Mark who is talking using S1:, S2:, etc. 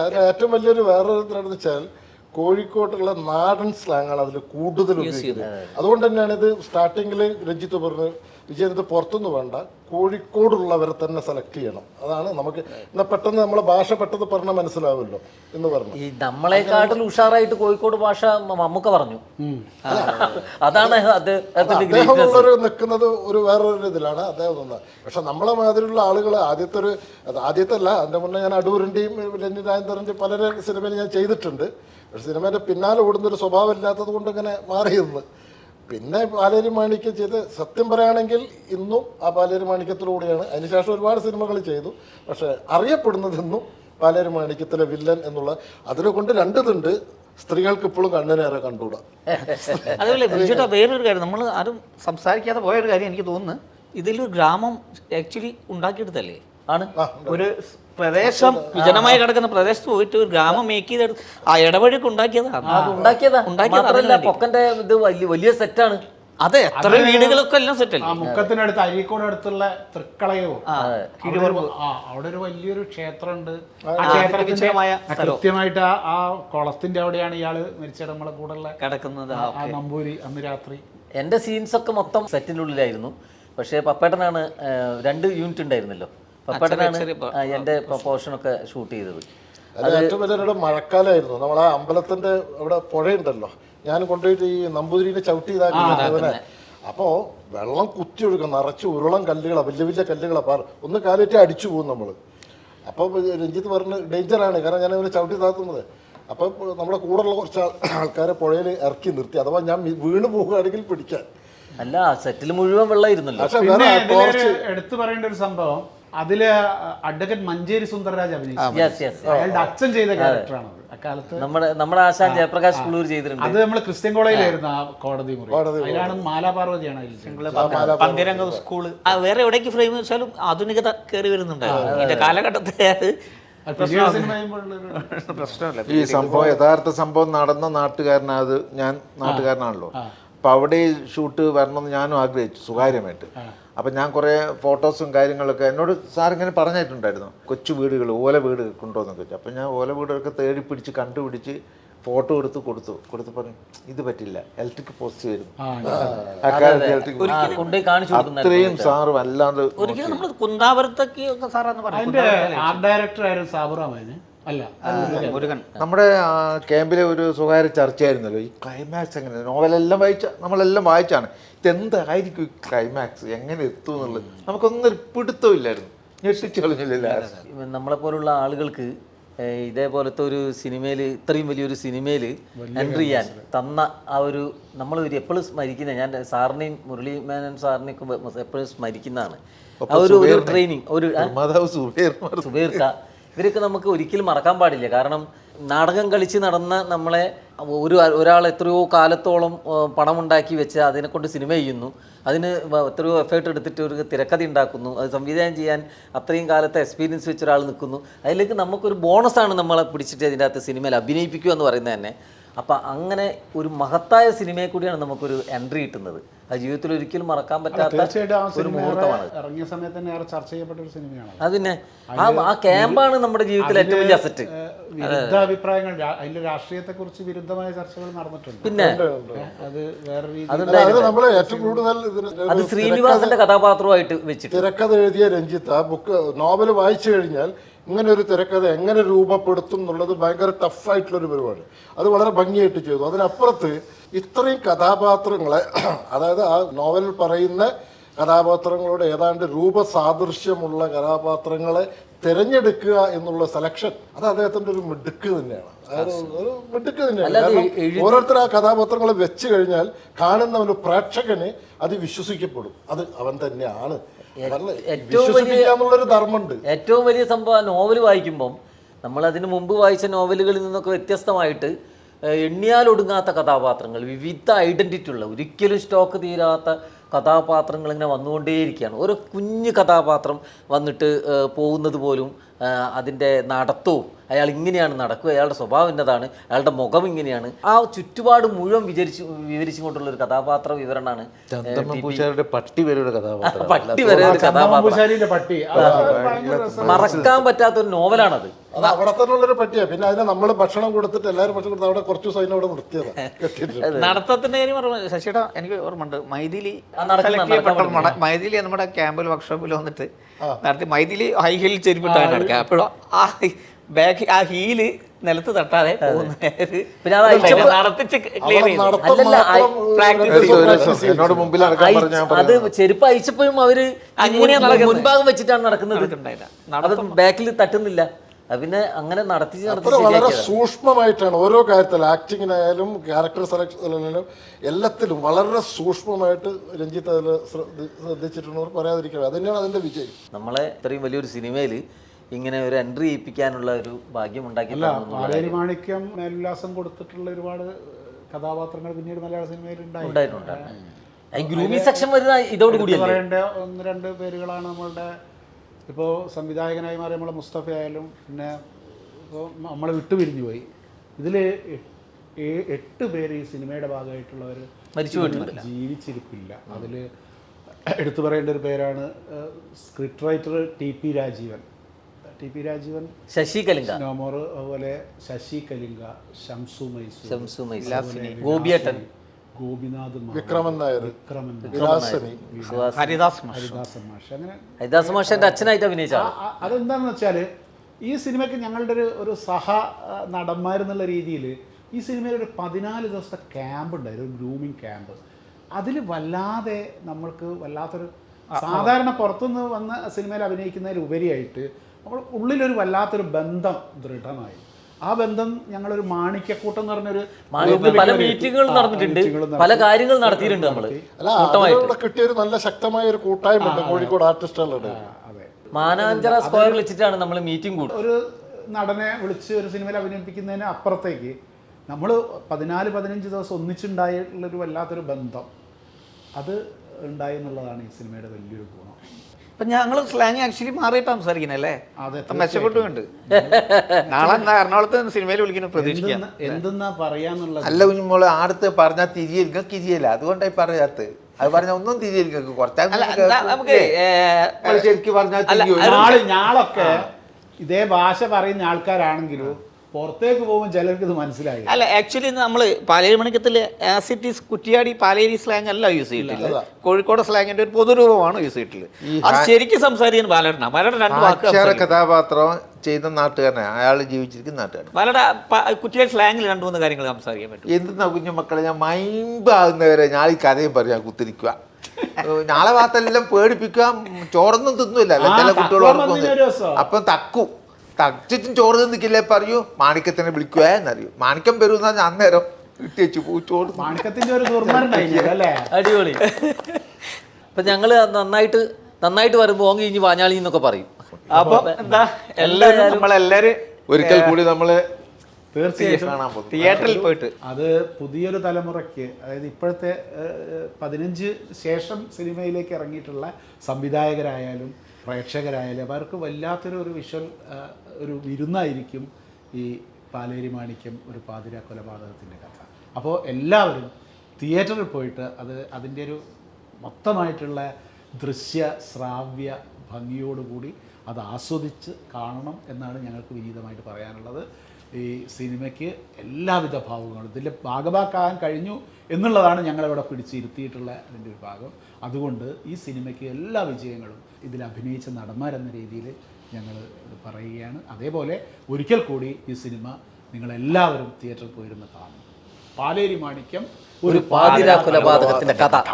S1: അതിന് ഏറ്റവും വലിയൊരു വേറൊരു എന്താണെന്ന് വെച്ചാൽ കോഴിക്കോട്ടുള്ള നാടൻ സ്ലാങ് ആണ് അതിൽ കൂടുതൽ ഉപയോഗിക്കുന്നത്. അതുകൊണ്ട് തന്നെയാണ് ഇത് സ്റ്റാർട്ടിങ്ങിൽ രഞ്ജിത്ത് പറഞ്ഞു വിജയൻ ഇത് പുറത്തുനിന്ന് വേണ്ട. കോഴിക്കോടുള്ളവരെ തന്നെ സെലക്ട് ചെയ്യണം. അതാണ് നമുക്ക് എന്നാൽ പെട്ടെന്ന് നമ്മളെ ഭാഷ പെട്ടെന്ന് പറഞ്ഞാൽ മനസ്സിലാവുമല്ലോ എന്ന് പറഞ്ഞു.
S2: ഈ നമ്മളെക്കാട്ടിൽ ഉഷാറായിട്ട് കോഴിക്കോട് ഭാഷ മമ്മൂക്ക പറഞ്ഞു. അതാണ് അത്
S1: അദ്ദേഹം ഉള്ളൊരു നിൽക്കുന്നത് ഒരു വേറൊരു ഇതിലാണ്. അദ്ദേഹം തോന്നുന്നത് പക്ഷെ നമ്മളെ മാതിരിയുള്ള ആളുകൾ ആദ്യത്തെ ഒരു ആദ്യത്തെ അല്ല അതിന്റെ മുന്നേ ഞാൻ അടൂരിന്റെയും ലെനി രാജേന്ദ്രന്റെയും പല സിനിമയിൽ ഞാൻ ചെയ്തിട്ടുണ്ട്. പക്ഷെ സിനിമയുടെ പിന്നാലെ ഓടുന്നൊരു സ്വഭാവം ഇല്ലാത്തത് കൊണ്ട് ഇങ്ങനെ മാറിയിരുന്നു പിന്നെ പാലേരി മാണിക്യം ചെയ്ത് സത്യം പറയുകയാണെങ്കിൽ ഇന്നും ആ പാലേരി മാണിക്യത്തിലൂടെയാണ്. അതിനുശേഷം ഒരുപാട് സിനിമകൾ ചെയ്തു. പക്ഷെ അറിയപ്പെടുന്നത് ഇന്നും പാലേരി മാണിക്യത്തിലെ വില്ലൻ എന്നുള്ള അതിനെ കൊണ്ട് രണ്ടിതുണ്ട്. സ്ത്രീകൾക്ക് ഇപ്പോഴും കണ്ണിനേറെ കണ്ടുകൂടാ.
S3: അതുപോലെ ബിജുട്ടാ വേറൊരു കാര്യം. നമ്മൾ ആരും സംസാരിക്കാതെ പോയ ഒരു കാര്യം എനിക്ക് തോന്നുന്നു. ഇതിലൊരു ഗ്രാമം ആക്ച്വലി ഉണ്ടാക്കിയെടുത്തല്ലേ?
S2: ആണ്.
S3: ഒരു പ്രദേശം. വിജനമായി കിടക്കുന്ന പ്രദേശത്ത് പോയിട്ട് ഒരു ഗ്രാമം മേക്ക് ചെയ്തെടുത്ത് ആ ഇടവഴിക്ക് ഉണ്ടാക്കിയതാണ്
S2: പൊക്കന്റെ ഇത് വലിയ വലിയ സെറ്റാണ്.
S3: അതെ എത്ര വീടുകളൊക്കെ എല്ലാം സെറ്റ്
S4: ആ
S3: അല്ലേ
S4: മുക്കത്തിനടുത്ത് അരീക്കോട് അടുത്തുള്ള തൃക്കളയോ അവിടെ ഒരു- ആ അവിടെ ഒരു വലിയൊരു ക്ഷേത്രമുണ്ട്. കൃത്യമായിട്ട് ആ കുളത്തിന്റെ അവിടെയാണ് ഇയാൾ മരിച്ചിടങ്ങളെ നമ്മളെ കൂടെ
S3: കിടക്കുന്നത്.
S4: നമ്പൂരി അന്ന് രാത്രി.
S2: എന്റെ സീൻസ് ഒക്കെ മൊത്തം സെറ്റിനുള്ളിലായിരുന്നു പക്ഷേ പപ്പേട്ടനാണ് രണ്ട് യൂണിറ്റ് ഉണ്ടായിരുന്നല്ലോ. പപ്പേട്ടനാണ് പ്രൊപ്പോഷൻ ഒക്കെ എന്റെ ഷൂട്ട് ചെയ്തത്.
S1: അത് ഏറ്റവും വലിയ മഴക്കാലമായിരുന്നു. നമ്മൾ ആ അമ്പലത്തിന്റെ അവിടെ പുഴയുണ്ടല്ലോ. ഞാൻ കൊണ്ടുപോയിട്ട് ഈ നമ്പൂതിരിനെ ചവിട്ടി ഇതാക്കി. അപ്പോ വെള്ളം കുത്തി ഒഴുകും നിറച്ച് ഉരുളം കല്ലുകളാ വലിയ വലിയ കല്ലുകളാ പാർ ഒന്ന് കാലേറ്റ് അടിച്ചു പോകും നമ്മൾ അപ്പോൾ രഞ്ജിത്ത് പറഞ്ഞ് ഡേഞ്ചറാണ്. കാരണം ഞാൻ ഇവനെ ചവിട്ടി താത്തുന്നത്. അപ്പോൾ നമ്മുടെ കൂടെയുള്ള കുറച്ച് ആൾക്കാരെ പുഴയിൽ ഇറക്കി നിർത്തി. അഥവാ ഞാൻ വീണ് പോകുകയാണെങ്കിൽ പിടിക്കാൻ.
S2: അല്ല സെറ്റിൽ മുഴുവൻ വെള്ളമായിരുന്നല്ലോ
S4: എടുത്തു പറയേണ്ട ഒരു സംഭവം. അതിൽ അഡ്വക്കേറ്റ് മഞ്ചേരി സുന്ദരരാജ് അഭിനയിച്ചു.
S2: യെസ് യെസ്
S4: അയാളുടെ അച്ഛൻ ചെയ്ത ക്യാരക്ടറാണ് അത് അക്കാലത്ത്
S2: നമ്മുടെ നമ്മുടെ ആശാൻ ജയപ്രകാശ് കുളൂർ ചെയ്തിട്ടുണ്ട്.
S4: അത് നമ്മൾ ക്രിസ്ത്യൻ കോളേജിലായിരുന്നു ആ കോടതി മുറി. അതിലാണ് മാലാപാർവതിയാണ്.
S3: പന്തിരംഗ സ്കൂൾ. ആ വേറെ എവിടേക്ക് ഫ്രെയിം വെച്ചാലും ആധുനികത കയറി വരുന്നുണ്ടായിരുന്നു. ഇതിന്റെ കാലഘട്ടത്തെ അത്
S5: ഈ സംഭവം യഥാർത്ഥ സംഭവം നടന്ന നാട്ടുകാരനത് ഞാൻ നാട്ടുകാരനാണല്ലോ. അപ്പൊ അവിടെ ഷൂട്ട് വരണമെന്ന് ഞാനും ആഗ്രഹിച്ചു സ്വകാര്യമായിട്ട് അപ്പൊ ഞാൻ കുറേ ഫോട്ടോസും കാര്യങ്ങളൊക്കെ എന്നോട് സാറിങ്ങനെ ഇങ്ങനെ പറഞ്ഞിട്ടുണ്ടായിരുന്നു. കൊച്ചു വീടുകൾ ഓല വീട് കൊണ്ടുവന്നൊക്കെ വെച്ചു. അപ്പം ഞാൻ ഓല വീടൊക്കെ തേടി പിടിച്ച് കണ്ടുപിടിച്ച് ഫോട്ടോ എടുത്ത് കൊടുത്തു. കൊടുത്ത് പറഞ്ഞു ഇത് പറ്റില്ല ഇലക്ട്രിക് പോസ്റ്റ് വരും. അത്രയും സാറ് വല്ലാണ്ട്
S3: ഒരിക്കലും നമ്മൾ കുന്താപുരത്തൊക്കെ സാറാന്ന് പറഞ്ഞു
S4: ആർട്ട് ഡയറക്ടർ ആയിരുന്നു സാബുറാമന് അല്ല
S3: മുരുകൻ.
S5: നമ്മുടെ ക്യാമ്പിലെ ഒരു സ്വകാര്യ ചർച്ചയായിരുന്നല്ലോ ഈ ക്ലൈമാക്സ് എങ്ങനെ? നോവലെല്ലാം വായിച്ച നമ്മളെല്ലാം വായിച്ചാണ്. ഇതെന്തായിരിക്കും ഈ ക്ലൈമാക്സ് എങ്ങനെ എത്തും എന്നുള്ളത്? നമുക്കൊന്നും ഒരു പിടുത്തവും ഇല്ലായിരുന്നു. ഞെട്ടിച്ചു കളഞ്ഞില്ല
S2: നമ്മളെ പോലുള്ള ആളുകൾക്ക് ഇതേപോലത്തെ ഒരു സിനിമയിൽ ഇത്രയും വലിയൊരു സിനിമയിൽ എൻട്രി ചെയ്യാൻ തന്ന ആ ഒരു നമ്മൾ ഒരു എപ്പോഴും സ്മരിക്കുന്ന ഞാൻ സാറിനെയും മുരളി മേനൻ സാറിനെയൊക്കെ എപ്പോഴും സ്മരിക്കുന്നതാണ്. ആ ഒരു ഒരു ട്രെയിനിങ് ഒരു സുബീർക്ക ഇവരൊക്കെ നമുക്ക് ഒരിക്കലും മറക്കാൻ പാടില്ല. കാരണം നാടകം കളിച്ച് നടന്ന നമ്മളെ ഒരു ഒരാൾ എത്രയോ കാലത്തോളം പണമുണ്ടാക്കി വെച്ച് അതിനെ കൊണ്ട് സിനിമ ചെയ്യുന്നു. അതിന് എത്രയോ എഫേർട്ട് എടുത്തിട്ട് ഒരു തിരക്കഥ ഉണ്ടാക്കുന്നു. അത് സംവിധാനം ചെയ്യാൻ അത്രയും കാലത്തെ എക്സ്പീരിയൻസ് വെച്ച ഒരാൾ നിൽക്കുന്നു. അതിലേക്ക് നമുക്കൊരു ബോണസാണ് നമ്മളെ പിടിച്ചിട്ട് അതിന്റെ അകത്ത് സിനിമയിൽ അഭിനയിപ്പിക്കുക എന്ന് പറയുന്നത് തന്നെ. അപ്പം അങ്ങനെ ഒരു മഹത്തായ സിനിമയെ കൂടിയാണ് നമുക്കൊരു എൻട്രി കിട്ടുന്നത്. അത് ജീവിതത്തിൽ ഒരിക്കലും മറക്കാൻ പറ്റാത്ത ഒരു മുഹൂർത്തമാണ്.
S4: ഇറങ്ങിയ സമയത്ത് തന്നെ ഏറെ ചർച്ച ചെയ്യപ്പെട്ട ഒരു സിനിമയാണ്
S2: അതിനെ ആ ആ ക്യാമ്പാണ് നമ്മുടെ ജീവിതത്തിൽ ഏറ്റവും വലിയ അസറ്റ്
S4: വിരുദ്ധ അഭിപ്രായങ്ങൾ അതിന്റെ രാഷ്ട്രീയത്തെ കുറിച്ച് വിരുദ്ധമായ ചർച്ചകൾ നടന്നിട്ടുണ്ട്.
S2: പിന്നെ
S4: അത് വേറെ രീതി
S1: അല്ല, നമ്മൾ ഏറ്റവും കൂടുതൽ
S2: അത് ശ്രീനിവാസന്റെ കഥാപാത്രമായിട്ട് വെച്ചിട്ട്
S1: തിരക്കഥ എഴുതിയ രഞ്ജിത്ത് ആ ബുക്ക് നോവൽ വായിച്ചു കഴിഞ്ഞാൽ ഇങ്ങനെ ഒരു തിരക്കഥ എങ്ങനെ രൂപപ്പെടുത്തും എന്നുള്ളത് ഭയങ്കര ടഫായിട്ടുള്ള ഒരു പരിപാടി. അത് വളരെ ഭംഗിയായിട്ട് ചെയ്തു. അതിനപ്പുറത്ത് ഇത്രയും കഥാപാത്രങ്ങളെ അതായത് ആ നോവലിൽ പറയുന്ന കഥാപാത്രങ്ങളോട് ഏതാണ്ട് രൂപസാദൃശ്യമുള്ള കഥാപാത്രങ്ങളെ തിരഞ്ഞെടുക്കുക എന്നുള്ള സെലക്ഷൻ അത് അദ്ദേഹത്തിന്റെ ഒരു മിടുക്ക് തന്നെയാണ്. അതായത് ഒരു മിടുക്ക് തന്നെയാണ്. കാരണം ഓരോരുത്തർ ആ കഥാപാത്രങ്ങളെ വെച്ച് കഴിഞ്ഞാൽ കാണുന്ന ഒരു പ്രേക്ഷകന് അത് വിശ്വസിക്കപ്പെടും. അത് അവൻ തന്നെയാണ്.
S2: ഏറ്റവും വലിയ-
S1: ധർമ്മമുണ്ട്.
S2: ഏറ്റവും വലിയ സംഭവം നോവൽ വായിക്കുമ്പം നമ്മൾ അതിന് മുമ്പ് വായിച്ച നോവലുകളിൽ നിന്നൊക്കെ വ്യത്യസ്തമായിട്ട് എണ്ണിയാൽ ഒടുങ്ങാത്ത കഥാപാത്രങ്ങൾ വിവിധ ഐഡന്റിറ്റി ഉള്ള ഒരിക്കലും സ്റ്റോക്ക് തീരാത്ത കഥാപാത്രങ്ങൾ ഇങ്ങനെ വന്നുകൊണ്ടേയിരിക്കുകയാണ്. ഓരോ കുഞ്ഞു കഥാപാത്രം വന്നിട്ട് പോകുന്നത് പോലും അതിന്റെ നടത്തവും അയാൾ ഇങ്ങനെയാണ് നടക്കുക. അയാളുടെ സ്വഭാവം എന്നതാണ് അയാളുടെ മുഖം ഇങ്ങനെയാണ്. ആ ചുറ്റുപാട് മുഴുവൻ വിചരിച്ച് വിവരിച്ചുകൊണ്ടുള്ള ഒരു കഥാപാത്ര വിവരണമാണ്
S5: പട്ടി കഥാപാത്രം.
S2: വരെ ഒരു കഥാപാത്രം.
S4: പട്ടി. അത് ഭയങ്കര രസം.
S2: മറക്കാൻ പറ്റാത്ത ഒരു നോവലാണത്.
S1: അത് അവിടെ തന്നെ ഉള്ളൊരു പട്ടിയാ. പിന്നെ അതിനെ നമ്മൾ ഭക്ഷണം കൊടുത്തിട്ട് എല്ലാവരും ഭക്ഷണം കൊടുത്ത് അവിടെ കുറച്ച് ദിവസം അവിടെ നിർത്തിയതാണ് കെട്ടിയിട്ട്
S3: നടത്തത്തിന്റെ കാര്യം പറഞ്ഞു ശശിയുടെ എനിക്ക് ഓർമ്മയുണ്ട്. മൈഥിലി
S2: ആ, നടക്കുന്ന-
S3: select മൈഥിലി നമ്മുടെ ക്യാമ്പിൽ വർക്ക്ഷോപ്പിൽ വന്നിട്ട് നടത്തി മൈഥിലി ഹൈ ഹീൽ ചെരുപ്പിട്ടാണ് അപ്പോഴും ആ ബാക്ക് ആ ഹീൽ നിലത്ത് തട്ടാതെ
S2: അത്. ചെരുപ്പ് അയച്ചപ്പോഴും അവർ
S3: അങ്ങനെയാ
S2: മുൻഭാഗം വെച്ചിട്ടാണ് നടക്കുന്നത്. ബാക്കിൽ തട്ടുന്നില്ല. പിന്നെ അങ്ങനെ നടത്തി നടത്തി
S1: വളരെ സൂക്ഷ്മമായിട്ടാണ് ഓരോ കാര്യത്തിലും ആക്ടിങ്ങിനായാലും ക്യാരക്ടർ സെലക്ഷനിലും എല്ലാത്തിലും വളരെ സൂക്ഷ്മമായിട്ട് രഞ്ജിത്ത് അതിൽ ശ്രദ്ധിച്ചിട്ടുള്ളവർ പറയാതിരിക്കുക അത് തന്നെയാണ് അതിന്റെ വിജയം.
S2: നമ്മളെ ഇത്രയും വലിയൊരു സിനിമയിൽ ഇങ്ങനെ ഒരു എൻട്രി ചെയ്യിപ്പിക്കാനുള്ള ഒരു ഭാഗ്യം ഉണ്ടാക്കി
S4: അല്ല പാലേരി മാണിക്യം മേലുല്ലാസം കൊടുത്തിട്ടുള്ള ഒരുപാട് കഥാപാത്രങ്ങൾ പിന്നീട് മലയാള സിനിമയിൽ ഉണ്ടായി.
S2: ഉണ്ടായിട്ടുണ്ട്. ഗ്രൂമിംഗ് സെക്ഷൻ വരുന്ന ഇതോട്
S4: പറയേണ്ട ഒന്ന് രണ്ട് പേരുകളാണ് നമ്മളുടെ ഇപ്പോൾ സംവിധായകനായി മാറിയ നമ്മളെ മുസ്തഫ ആയാലും പിന്നെ ഇപ്പോൾ നമ്മളെ വിട്ടുപിരിഞ്ഞു പോയി. ഇതിൽ എട്ട് പേര് ഈ സിനിമയുടെ ഭാഗമായിട്ടുള്ളവർ
S2: മരിച്ചു.
S4: ജീവിച്ചിരിപ്പില്ല. അതിൽ എടുത്തു പറയേണ്ട ഒരു പേരാണ് script writer T P Rajeevan. T P Rajeevan
S2: Sasi Kalinga.
S4: No more അതുപോലെ ശശി കലിംഗ ഷംസു മൈസൂർ
S2: ശംസു മൈസൂർ, ഗോപിയേട്ടൻ.
S4: ഗോപിനാഥ് മാധവ്,
S1: വിക്രമൻ നായർ
S4: വിക്രമൻ
S3: ഹരിദാസ് മാഷ്.
S4: ഹരിദാസൻ മാഷ്. അങ്ങനെ
S2: ഹരിദാസ് മാഷന്റെ അച്ഛനായിട്ട് അഭിനയിച്ചാണ്
S4: ആ- ആ- അതെന്താണെന്ന് വെച്ചാൽ ഈ സിനിമയ്ക്ക് ഞങ്ങളുടെ ഒരു ഒരു സഹ നടന്മാരെന്നുള്ള രീതിയിൽ ഈ സിനിമയിൽ ഒരു പതിനാല് ദിവസത്തെ ക്യാമ്പ് ഉണ്ടായിരുന്നു ഒരു ഗ്രൂമിങ് ക്യാമ്പ്. അതിൽ വല്ലാതെ നമ്മൾക്ക് വല്ലാത്തൊരു സാധാരണ പുറത്തുനിന്ന് വന്ന സിനിമയിൽ അഭിനയിക്കുന്നതിൽ ഉപരിയായിട്ട് നമ്മൾ ഉള്ളിലൊരു വല്ലാത്തൊരു ബന്ധം ദൃഢമായി. ആ ബന്ധം ഞങ്ങളൊരു മാണിക്യക്കൂട്ടം എന്ന് പറഞ്ഞൊരു
S2: പല മീറ്റിങ്ങുകൾ നടന്നിട്ടുണ്ട്. പല കാര്യങ്ങൾ നടത്തിയിട്ടുണ്ട് നമ്മൾ
S1: അല്ല കിട്ടിയ ഒരു നല്ല ശക്തമായ ഒരു കൂട്ടായ്മ ഉണ്ട് കോഴിക്കോട് ആർട്ടിസ്റ്റുകളുടെ.
S4: അതെ.
S2: മാനാഞ്ചറ സ്ക്വയർ വിളിച്ചിട്ടാണ് നമ്മൾ മീറ്റിംഗ് കൂടുന്നത്.
S4: ഒരു നടനെ വിളിച്ച് ഒരു സിനിമയിൽ അഭിനയിപ്പിക്കുന്നതിന് അപ്പുറത്തേക്ക് നമ്മൾ പതിനാല് പതിനഞ്ച് ദിവസം ഒന്നിച്ചുണ്ടായിട്ടുള്ളൊരു വല്ലാത്തൊരു ബന്ധം. അത് ഉണ്ടായി എന്നുള്ളതാണ് ഈ സിനിമയുടെ വലിയൊരു ഗുണം.
S3: ഇപ്പൊ ഞങ്ങൾ സ്ലാങ് ആക്ച്വലി മാറിയിട്ട് സംസാരിക്കുന്നത് അല്ലേ
S4: അതെ,
S3: മെച്ചപ്പെട്ടുമുണ്ട് നാളെ എറണാകുളത്ത് സിനിമയിൽ വിളിക്കുന്നു പ്രതീക്ഷിക്കാം.
S4: എന്തെന്ന് പറയാന്നുള്ളത്
S5: അല്ല കുഞ്ഞുമോൾ ആടുത്ത് പറഞ്ഞാൽ തിരിയിരിക്കും തിരിയല്ല അതുകൊണ്ടായി പറയാത്ത അത് പറഞ്ഞ ഒന്നും തിരിയിരിക്കും കുറച്ചാൽ ശരിക്കും പറഞ്ഞാൽ
S4: ഞാളൊക്കെ ഇതേ ഭാഷ പറയുന്ന ആൾക്കാരാണെങ്കിലും പുറത്തേക്ക് പോകുമ്പോൾ ചിലർക്ക് ഇത് മനസ്സിലായി
S3: അല്ല ആക്ച്വലി നമ്മൾ പാലേരി മണിക്കത്തിൽ ഈസ് കുറ്റിയാടി പാലേരി സ്ലാങ് അല്ല യൂസ് ചെയ്തിട്ടില്ല? കോഴിക്കോട് സ്ലാങ്ങിന്റെ ഒരു പൊതുരൂപമാണ് യൂസ് ചെയ്തിട്ടുള്ളത് അത് ശരിക്കും സംസാരിക്കാൻ ബാലടന രണ്ട് വാക്ക്.
S5: കഥാപാത്രം ചെയ്ത നാട്ടുകാരനെ. അയാൾ ജീവിച്ചിരിക്കുന്ന നാട്ടുകാരൻ.
S3: ബാലട കുറ്റിയാടി സ്ലാങ്ങിൽ രണ്ട് മൂന്ന് കാര്യങ്ങൾ സംസാരിക്കാൻ പറ്റും.
S5: എന്തെന്നാ കുഞ്ഞു മക്കളെ ഞാൻ മൈമ്പാകുന്നവരെ ഞാൻ ഈ കഥയും പറയാ കുത്തിരിക്കുക. നാളെ ഭാഗത്തെല്ലാം പേടിപ്പിക്കുക ചോറൊന്നും തിന്നില്ല
S4: അല്ലെങ്കിൽ
S5: ചില കുട്ടികൾ അപ്പം തക്കും. തച്ചിട്ടും ചോറ് തിന്നിക്കില്ലേ പറയൂ. മാണിക്കത്തിനെ വിളിക്കുക എന്നറിയൂ. മാണിക്കം വരുന്ന ഞാൻ അന്നേരം കിട്ടിയച്ചു വെച്ചു. പോ ചോറ്
S4: മാണിക്കത്തിന്റെ ഒരു
S2: അടിപൊളി. അപ്പൊ ഞങ്ങൾ നന്നായിട്ട് നന്നായിട്ട് വരുമ്പോ ഓങ്ങി ഇനി വാഞ്ഞാളി എന്നൊക്കെ പറയും.
S3: അപ്പൊ എന്താ? എല്ലാരും നമ്മളെല്ലാരും
S5: ഒരിക്കൽ കൂടി നമ്മൾ
S4: തീർച്ചയായിട്ടും
S5: കാണാൻ പോകും.
S3: തിയേറ്ററിൽ പോയിട്ട്.
S4: അത് പുതിയൊരു തലമുറയ്ക്ക് അതായത് ഇപ്പോഴത്തെ പതിനഞ്ച് ശേഷം സിനിമയിലേക്ക് ഇറങ്ങിയിട്ടുള്ള സംവിധായകരായാലും പ്രേക്ഷകരായാലും അവർക്ക് വല്ലാത്തൊരു ഒരു വിഷ്വൽ ഒരു വിരുന്നായിരിക്കും ഈ പാലേരി മാണിക്യം ഒരു പാതിര കൊലപാതകത്തിന്റെ കഥ. അപ്പോൾ എല്ലാവരും തിയേറ്ററിൽ പോയിട്ട് അത് അതിന്റെ ഒരു മൊത്തമായിട്ടുള്ള ദൃശ്യ ശ്രാവ്യ ഭംഗിയോടുകൂടി അത് ആസ്വദിച്ച് കാണണം എന്നാണ് ഞങ്ങൾക്ക് വിനീതമായിട്ട് പറയാനുള്ളത്. ഈ സിനിമയ്ക്ക് എല്ലാവിധ ഭാവങ്ങളും ഇതിൽ ഭാഗമാക്കാൻ കഴിഞ്ഞു എന്നുള്ളതാണ് ഞങ്ങളിവിടെ പിടിച്ചിരുത്തിയിട്ടുള്ള അതിന്റെ ഒരു ഭാഗം. അതുകൊണ്ട് ഈ സിനിമയ്ക്ക് എല്ലാ വിജയങ്ങളും ഇതിൽ അഭിനയിച്ച നടന്മാരെന്ന രീതിയിൽ ഞങ്ങൾ പറയുകയാണ്. അതേപോലെ ഒരിക്കൽ കൂടി ഈ സിനിമ നിങ്ങളെല്ലാവരും തിയേറ്ററിൽ പോയിരുന്ന് കാണണം. പാലേരി മാണിക്യം
S2: ഒരു പാതിരാ കൊലപാതകത്തിന്റെ കഥ.